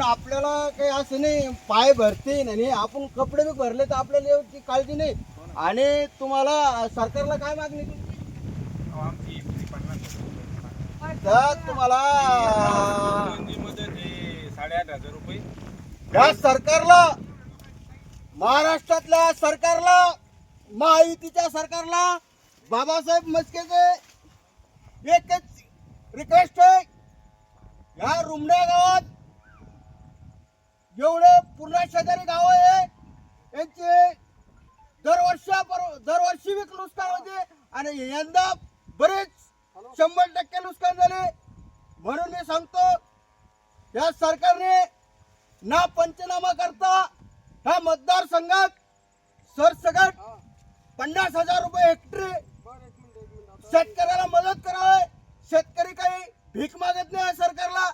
पण आपल्याला काही असं नाही पाय भरते आणि आपण कपडे बी भरले तर आपल्याला एवढी काळजी नाही. आणि तुम्हाला सरकारला काय मागणी तुमची? आमची पन्नास तर तुम्हाला साडेआठ हजार रुपये या सरकारला महाराष्ट्रातल्या सरकारला महायुतीच्या सरकारला बाबासाहेब मस्केचे एकच रिक्वेस्ट आहे. या रुमड्या गावात जेवढे पूर्ण शेजारी गाव आहे. यांचे दरवर्षा दरवर्षी बी नुकसान होते आणि यंदा बरेच शंभर टक्के नुकसान झाले. म्हणून मी सांगतो या सरकारने ना पंचनामा करता ह्या मतदारसंघात सरसकट पन्नास हजार रुपये हेक्टरी शेतकऱ्याला मदत करावे. शेतकरी काही भीक मागत नाही या सरकारला.